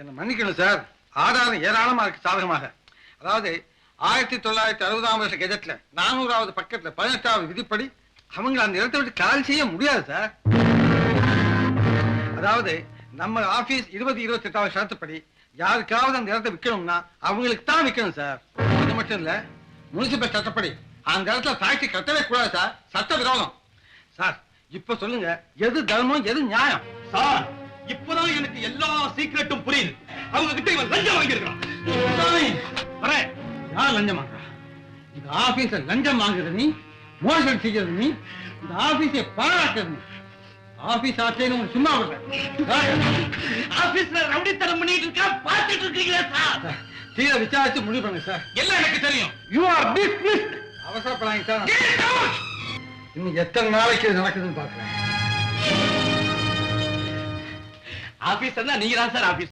என்ன மன்னிக்கணும் சார் ஆதாரம் ஏராளமா இருக்கு சாதகமாக. அதாவது ஆயிரத்தி தொள்ளாயிரத்தி அறுபதாம் வருஷ கெஜெட்ல நானூறாவது பக்கத்துல பதினெட்டாவது விதிப்படி அவங்களை அந்த இடத்தை விட்டு கால் செய்ய முடியாது சார் அதாவது நம்ம ஆபீஸ் இருபது இருபத்தி எட்டாவது சட்டப்படி யாருக்காவது அந்த இடத்த விற்கணும்னா அவங்களுக்கு தான் விற்கணும் சார் அது மட்டும் இல்ல முனிசிபல் சட்டப்படி அந்த இடத்துல ஃபேக்டரி கட்டவே கூடாது சார் சட்ட விரோதம். சார் இப்ப சொல்லுங்க எது தர்மம் எது நியாயம்? சார் சீக்கிரட்டும் புரியுது அவங்க கிட்ட இவன் லஞ்சம் வாங்கியிருக்கான். யார் லஞ்சம் வாங்குறா இந்த ஆபீஸ லஞ்சம் வாங்குறது நீ மோசடி செய்யறது நீ இந்த ஆபீஸை பாராட்டுறது நீ. ஆபீஸ் ஆட்சியை உங்களுக்கு சும்மா விடுறேன் ஆபீஸ்ல ரவுடித்தனம் பண்ணிட்டு இருக்கா? பார்த்துட்டு இருக்கீங்களா சார்? கீழே விசாரிச்சு முடிவு பண்ணுங்க சார். எல்லாம் எனக்கு தெரியும். யூ ஆர் டிஸ்மிஸ்ட் அவசரப்படாங்க சார்! இன்னும் எத்தனை நாளைக்கு நடக்குதுன்னு பாக்குறேன் ஆபீஸ் நீங்க தான் சார் ஆபீஸ்